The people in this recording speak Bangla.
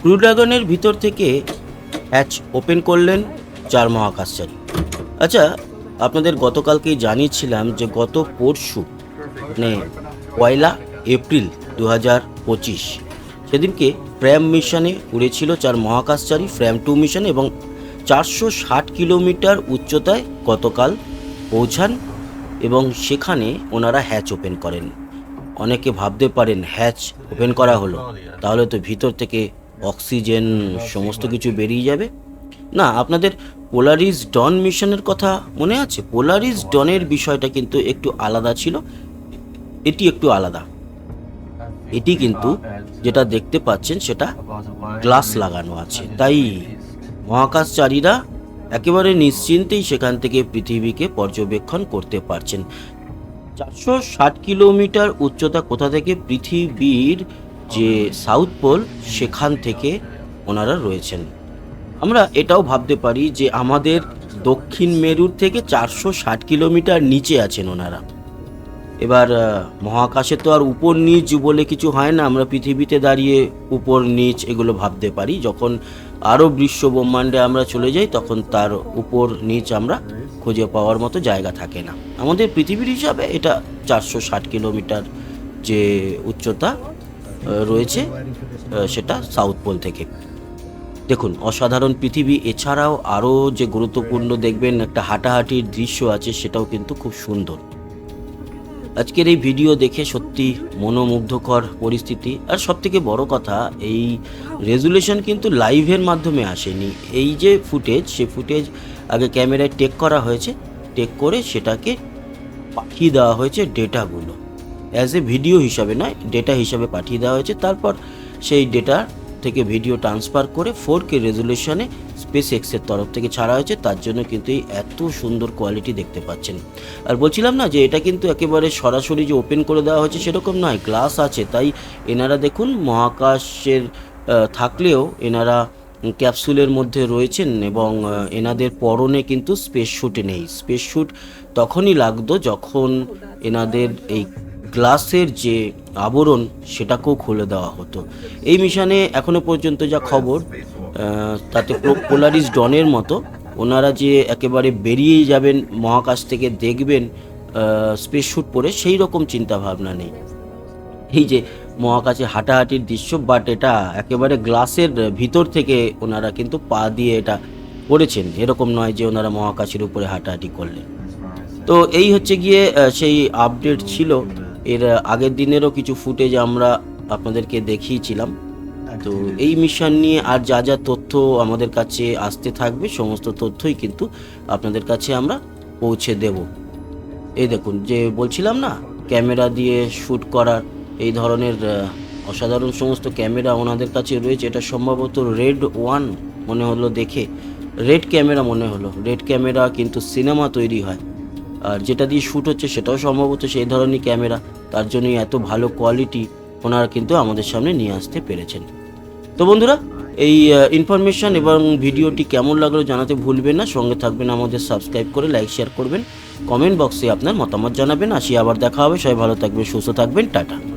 ক্রু ড্রাগনের ভিতর থেকে হ্যাচ ওপেন করলেন চার মহাকাশচারী। আচ্ছা আপনাদের গতকালকেই জানিয়েছিলাম যে গত পরশু মানে পয়লা এপ্রিল দু হাজার পঁচিশ, সেদিনকে ফ্র্যাম মিশনে উড়েছিল চার মহাকাশচারী ফ্র্যাম টু মিশন এবং চারশো ষাট কিলোমিটার উচ্চতায় গতকাল পৌঁছান এবং সেখানে ওনারা হ্যাচ ওপেন করেন। অনেকে ভাবতে পারেন হ্যাচ ওপেন করা হলো। তাহলে তো ভিতর থেকে অক্সিজেন সমস্ত কিছু বেরিয়ে যাবে। না, আপনাদের পোলারিস ডন মিশনের কথা মনে আছে? পোলারিস ডনের বিষয়টা কিন্তু একটু আলাদা ছিল। এটি একটু আলাদা। এটি কিন্তু যেটা দেখতে পাচ্ছেন, সেটা গ্লাস লাগানো আছে। তাই মহাকাশচারীরা একেবারে নিশ্চিন্তেই সেখান থেকে পৃথিবীকে পর্যবেক্ষণ করতে পারছেন। চারশো ষাট কিলোমিটার উচ্চতা কোথা থেকে? পৃথিবীর যে সাউথ পোল, সেখান থেকে ওনারা রয়েছেন। আমরা এটাও ভাবতে পারি যে আমাদের দক্ষিণ মেরুর থেকে চারশো ষাট কিলোমিটার নিচে আছেন ওনারা। এবার মহাকাশে তো আর উপর নিচ বলে কিছু হয় না। আমরা পৃথিবীতে দাঁড়িয়ে উপর নিচ এগুলো ভাবতে পারি। যখন আরও বিশ্ব ব্রহ্মাণ্ডে আমরা চলে যাই, তখন তার উপর নিচ আমরা খুঁজে পাওয়ার মতো জায়গা থাকে না। আমাদের পৃথিবীর হিসাবে এটা চারশো ষাট কিলোমিটার যে উচ্চতা রয়েছে সেটা সাউথ পোল থেকে। দেখুন, অসাধারণ পৃথিবী, এছাড়াও আরও যে গুরুত্বপূর্ণ দেখবেন একটা হাঁটাহাঁটির দৃশ্য আছে, সেটাও কিন্তু খুব সুন্দর। আজকের এই ভিডিও দেখে সত্যি মনোমুগ্ধকর পরিস্থিতি। আর সব থেকে বড় কথা, এই রেজুলেশন কিন্তু লাইভের মাধ্যমে আসেনি। এই যে ফুটেজ, সে ফুটেজ আগে ক্যামেরায় টেক করা হয়েছে। টেক করে সেটাকে পাঠিয়ে দেওয়া হয়েছে ডেটাগুলো। অ্যাজ এ ভিডিও হিসাবে নয় ডেটা হিসাবে পাঠিয়ে দেওয়া হয়েছে। তারপর সেই ডেটা থেকে ভিডিও ট্রান্সফার করে ফোর কে রেজুলেশনে স্পেস এক্সের তরফ থেকে ছাড়া হয়েছে, তার জন্য কিন্তু এই এত সুন্দর কোয়ালিটি দেখতে পাচ্ছেন। আর বলছিলাম না যে এটা কিন্তু একেবারে সরাসরি যে ওপেন করে দেওয়া হয়েছে সেরকম নয় গ্লাস আছে, তাই এনারা দেখুন মহাকাশের থাকলেও এনারা ক্যাপসুলের মধ্যে রয়েছেন এবং এনাদের পরনে কিন্তু স্পেস শ্যুট নেই। স্পেস শ্যুট তখনই লাগতো যখন এনাদের এই গ্লাসের যে আবরণ, সেটাকেও খুলে দেওয়া হতো। এই মিশনে এখনও পর্যন্ত যা খবর তাতে পোলারিস ডনের মতো, ওনারা যে একেবারে বেরিয়ে যাবেন, মহাকাশ থেকে দেখবেন স্পেস শ্যুট পরে, সেই রকম চিন্তা ভাবনা নেই। এই যে মহাকাশে হাঁটাহাঁটির দৃশ্য বাট এটা একেবারে গ্লাসের ভিতর থেকে ওনারা কিন্তু পা দিয়ে এটা করেছেন। এরকম নয় যে ওনারা মহাকাশের উপরে হাঁটাহাঁটি করলেন। তো এই হচ্ছে গিয়ে সেই আপডেট ছিল। এর আগের দিনেরও কিছু ফুটেজ আমরা আপনাদেরকে দেখিয়েছিলাম। তো এই মিশন নিয়ে আর যা যা তথ্য আমাদের কাছে আসতে থাকবে সমস্ত তথ্যই কিন্তু আপনাদের কাছে আমরা পৌঁছে দেব। এই দেখুন যে বলছিলাম না ক্যামেরা দিয়ে শ্যুট করার এই ধরনের অসাধারণ সমস্ত ক্যামেরা ওনাদের কাছে রয়েছে। এটা সম্ভবত রেড ওয়ান মনে হলো দেখে। রেড ক্যামেরা মনে হলো। রেড ক্যামেরা কিন্তু সিনেমা তৈরি হয়। আর যেটা দিয়ে শ্যুট হচ্ছে সেটাও সম্ভবত সেই ধরনের ক্যামেরা তার জন্যই এত ভালো কোয়ালিটি ওনারা কিন্তু আমাদের সামনে নিয়ে আসতে পেরেছেন। তো বন্ধুরা, এই ইনফরমেশান এবং ভিডিওটি কেমন লাগল জানাতে ভুলবেন না। সঙ্গে থাকবেন আমাদের সাবস্ক্রাইব করে লাইক শেয়ার করবেন। কমেন্ট বক্সে আপনার মতামত জানাবেন। আসি আবার দেখা হবে। সবাই ভালো থাকবেন, সুস্থ থাকবেন। টাটা।